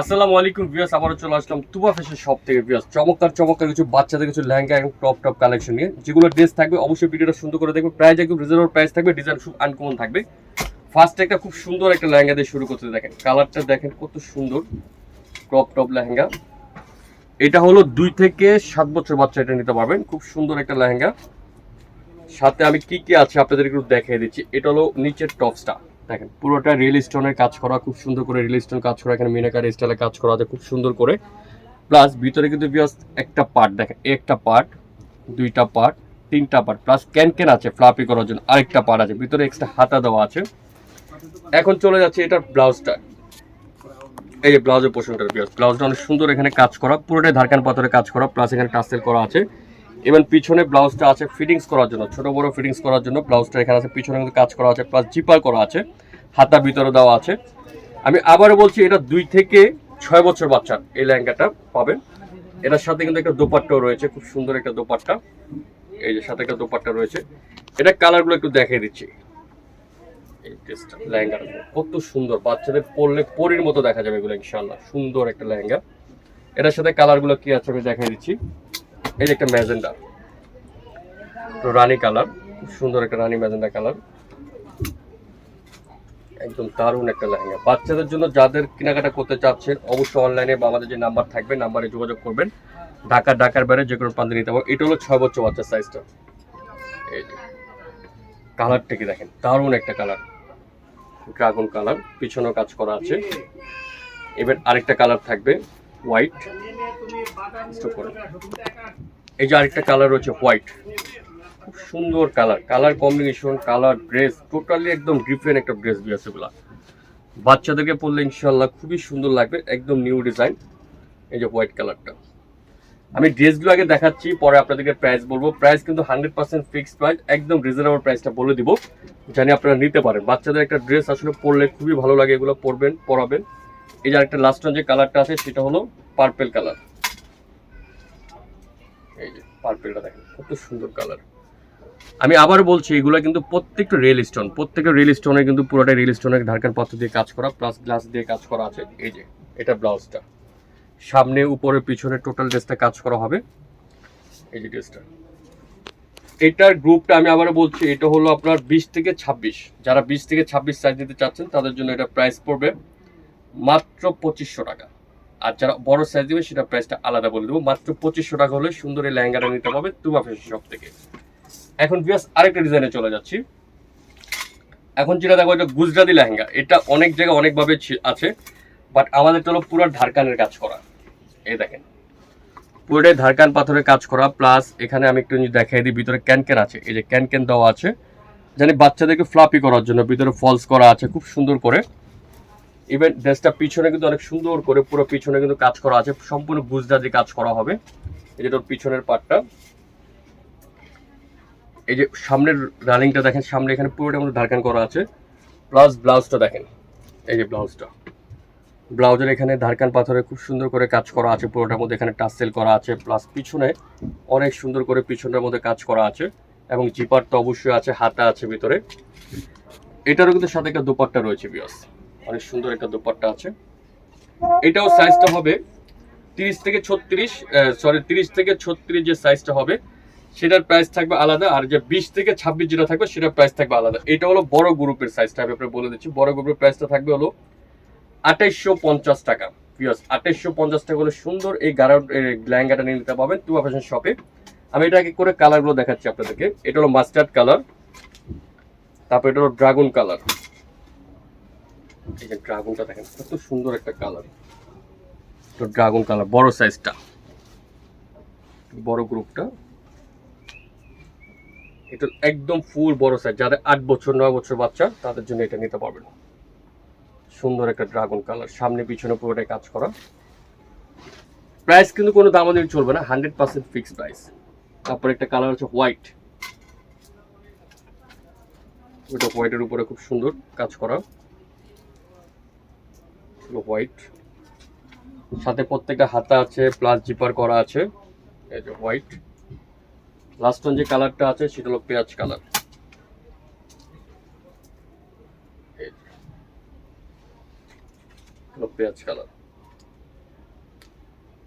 আসসালামু আলাইকুম ভিউয়ার্স, আবারও চলে আসলাম তুবা ফ্যাশন শপ থেকে ভিউয়ার্স। চমৎকার চমৎকার কিছু বাচ্চাদের কিছু লেহেঙ্গা এবং টপ টপ কালেকশন নিয়ে। যেগুলো ড্রেস থাকবে, অবশ্যই ভিডিওটা সুন্দর করে দেখবে। প্রাইস একদম রিজনেবল প্রাইস থাকবে ডিজাইন খুব আনকমন থাকবে। ফার্স্ট একটা খুব সুন্দর একটা লেহেঙ্গা দিয়ে শুরু করতে দেখেন। কালারটা দেখেন কত সুন্দর টপ টপ লেহেঙ্গা। এটা হলো দুই থেকে সাত বছর বাচ্চা এটা নিতে পারবেন। খুব সুন্দর একটা লেহেঙ্গা। সাথে আমি কি কি আছে আপনাদের একটু দেখিয়ে দিচ্ছি। এটা হলো নিচের টপসটা দেখেন, পুরোটা রিয়েল স্টোনের কাজ করা, খুব সুন্দর করে রিয়েল স্টোন কাজ করা, এখানে মিনাকার স্টাইলে কাজ করা আছে, খুব সুন্দর করে। প্লাস ভিতরে কিন্তু বিয়াস একটা পার্ট দেখেন, একটা পার্ট দুইটা পার্ট তিনটা পার্ট প্লাস ক্যান ক্যান আছে ফ্লাপি করার জন্য, আরেকটা পার্ট আছে, ভিতরে এক্সট্রা হাতা দেওয়া আছে। এখন চলে যাচ্ছে এটার ব্লাউজটা এই যে ব্লাউজের পোর্শনটার বিয়াস ব্লাউজটা অনেক সুন্দর এখানে কাজ করা, পুরোটাই ধারকান পাথরে কাজ করা প্লাস এখানে টাসেল করা আছে। এবং পিছনে ব্লাউজটা আছে ফিটিংস করার জন্য, ছোট বড় ফিটিংস করার জন্য ব্লাউজটা এখানে আছে, পিছনে কিন্তু কাজ করা আছে প্লাস জিপার করা আছে, হাতা ভিতরে দেওয়া আছে। আমি আবারও বলছি, এটা দুই থেকে ছয় বছর বাচ্চা এই লেহেঙ্গাটা পাবেন। এটার সাথে কিন্তু একটা দোপাট্টাও রয়েছে, খুব সুন্দর একটা দোপাট্টা। এই যে সাথে একটা দোপাট্টা রয়েছে। এটা কালারগুলো একটু দেখিয়ে দিচ্ছি। কত সুন্দর। বাচ্চাদের পরলে পরির মতো দেখা যাবে এগুলো ইনশাল্লাহ সুন্দর একটা লেহেঙ্গা। এটার সাথে কালারগুলো কি আছে আমি দেখাই দিচ্ছি। এই যে একটা ম্যাজেন্ডা। রানী কালার সুন্দর একটা রানী ম্যাজেন্ডা কালার। একদম দারুণ একটা লেহেঙ্গা। বাচ্চাদের জন্য যাদের কেনাকাটা করতে চাচ্ছেন, অবশ্যই অনলাইনে বা আমাদের যে নাম্বার থাকবে, নাম্বারে যোগাযোগ করবেন। ঢাকা, ঢাকার বাইরে যে কোনো প্রান্তে নিতে পারব এটা হলো ছয় বছর বাচ্চার সাইজটা এই কালারটা কি দেখেন? দারুণ একটা কালার। ড্রাগন কালার, পিছনেও কাজ করা আছে। এবার আরেকটা কালার থাকবে, হোয়াইট। এই যে আরেকটা কালার রয়েছে হোয়াইট খুব সুন্দর colour colour combination colour dress totally একদম ডিফারেন্ট একটা ড্রেস দিয়েছে এগুলা। বাচ্চাদেরকে পরলে ইনশাল্লাহ খুবই সুন্দর লাগবে, একদম নিউ ডিজাইন এই যে হোয়াইট কালারটা আমি ড্রেসগুলো আগে দেখাচ্ছি, পরে আপনাদেরকে প্রাইস বলব। প্রাইস কিন্তু হান্ড্রেড পার্সেন্ট ফিক্সড প্রাইস একদম রিজনেবল প্রাইসটা বলে দিব। জানি আপনারা নিতে পারেন। বাচ্চাদের একটা ড্রেস আসলে পরলে খুবই ভালো লাগে এগুলো পরবেন, পরাবেন। এই যে আরেকটা লাস্ট যে কালারটা আছে, সেটা হলো পার্পেল কালার পার্পেলটা দেখেন, কত সুন্দর কালার আমি আবার বলছি, এগুলো কিন্তু প্রত্যেকটা রেল স্টোন প্রত্যেকটা রেল স্টোনে কিন্তু পুরোটা রেল স্টোনের ঢাকার পাত্র দিয়ে কাজ করা প্লাস গ্লাস দিয়ে কাজ করা আছে। এই যে, এটা ব্লাউজটা। সামনে, উপরে, পিছনে টোটাল ড্রেসটা কাজ করা হবে। এই যে ড্রেসটা এটার গ্রুপটা আমি আবার বলছি, এটা হলো আপনার বিশ থেকে ছাব্বিশ। যারা বিশ থেকে ছাব্বিশ সাইজ নিতে চাচ্ছেন, তাদের জন্য এটা প্রাইস পড়বে মাত্র পঁচিশশো টাকা। আর যারা বড় সাইজ দিবে সেটা প্রাইসটা আলাদা বলে দেবো। মাত্র পঁচিশশো টাকা হলে সুন্দর এই লেহেঙ্গাটা নিতে পারবে তুমা ফ্যাশন শপ থেকে। এখন বিয়াস আরেকটা ডিজাইনে চলে যাচ্ছি। এখন যেটা দেখো, এটা গুজরাটি লেহেঙ্গা। এটা অনেক জায়গায় অনেকভাবে আছে বাট আমাদের হলো পুরো ঢারকানের কাজ করা। এই দেখেন। পুরোটাই ধারকান পাথরের কাজ করা প্লাস এখানে আমি একটু দেখাই দিই, ভিতরে ক্যান ক্যান আছে। এই যে ক্যান ক্যান দেওয়া আছে। জানি বাচ্চাদেরকে ফ্লাপি করার জন্য ভিতরে ফলস করা আছে, খুব সুন্দর করে। ইভেন ড্রেসটা পিছনে কিন্তু অনেক সুন্দর করে পুরো পিছনে কিন্তু কাজ করা আছে। সম্পূর্ণ গুজরাটি কাজ করা হবে। এই যে তোর পিছনের পার্টটা এই যে সামনের রানিংটা দেখেন, সামনে এখানে পুরোটা মধ্যে ধারকান করা আছে। প্লাস ব্লাউজটা দেখেন। এই যে ব্লাউজটা ব্লাউজের এখানে ধারকান পাথরে খুব সুন্দর করে কাজ করা আছে। পুরোটার মধ্যে এখানে টাসেল করা আছে। প্লাস পিছনে অনেক সুন্দর করে পিছনের মধ্যে কাজ করা আছে। এবং জিপার তো অবশ্যই আছে, হাতা আছে ভিতরে। এটারও কিন্তু সাথে একটা দোপাট্টা রয়েছে বিয়স অনেক সুন্দর একটা দোপাট্টা আছে। এটাও সাইজটা হবে তিরিশ থেকে ছত্রিশ সরি তিরিশ থেকে ছত্রিশ যে সাইজটা হবে, সেটার প্রাইস থাকবে আলাদা আর যে বিশ থেকে ছাব্বিশ যেটা থাকবে, সেটার প্রাইস থাকবে আলাদা। এটা হলো বড় গ্রুপের সাইজটা আমি আপনাকে বলে দিচ্ছি। বড় গ্রুপের প্রাইসটা থাকবে হলো আঠাইশশো পঞ্চাশ টাকা। পিওস আঠাইশশো পঞ্চাশ টাকা হলে সুন্দর এই গাড়া লেহেঙ্গাটা নিয়ে নিতে পাবেন তুয়া ফ্যাশন শপে আমি এটা আগে করে কালারগুলো দেখাচ্ছি আপনাদেরকে। এটা হলো মাস্টার্ড কালার তারপর এটা হলো ড্রাগন কালার এই যে ড্রাগনটা দেখেন, কত সুন্দর একটা কালার তো ড্রাগন কালার বড় সাইজটা বড় গ্রুপটা এটা একদম ফুল বড় সাইজ যাদের আট বছর, নয় বছর বাচ্চা, তাদের জন্য এটা নিতে পারবেন। সুন্দর একটা ড্রাগন কালার সামনে, পিছনে পুরোটাই কাজ করা। প্রাইস কিন্তু কোনো দামাদামি চলবে না হান্ড্রেড পার্সেন্ট ফিক্সড প্রাইস তারপর একটা কালার হচ্ছে হোয়াইট ওটা হোয়াইটের উপরে খুব সুন্দর কাজ করা। হোয়াইট সাথে প্রত্যেকটা হাতা আছে প্লাস জিপার করা আছে হোয়াইট লাস্ট যে কালারটা আছে সেটা হলো পেঁয়াজ কালার পেঁয়াজ কালার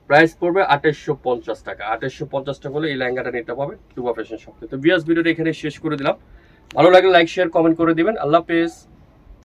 প্রাইস পড়বে আঠাশশো পঞ্চাশ টাকা। আঠাশশো পঞ্চাশ টাকা হলে এই লেহেঙ্গাটা নিতে পাবে টুবা ফ্যাশন তো বিয়াস ভিডিওটা এখানে শেষ করে দিলাম। ভালো লাগলে লাইক শেয়ার কমেন্ট করে দিবেন। আল্লাহ হাফেজ।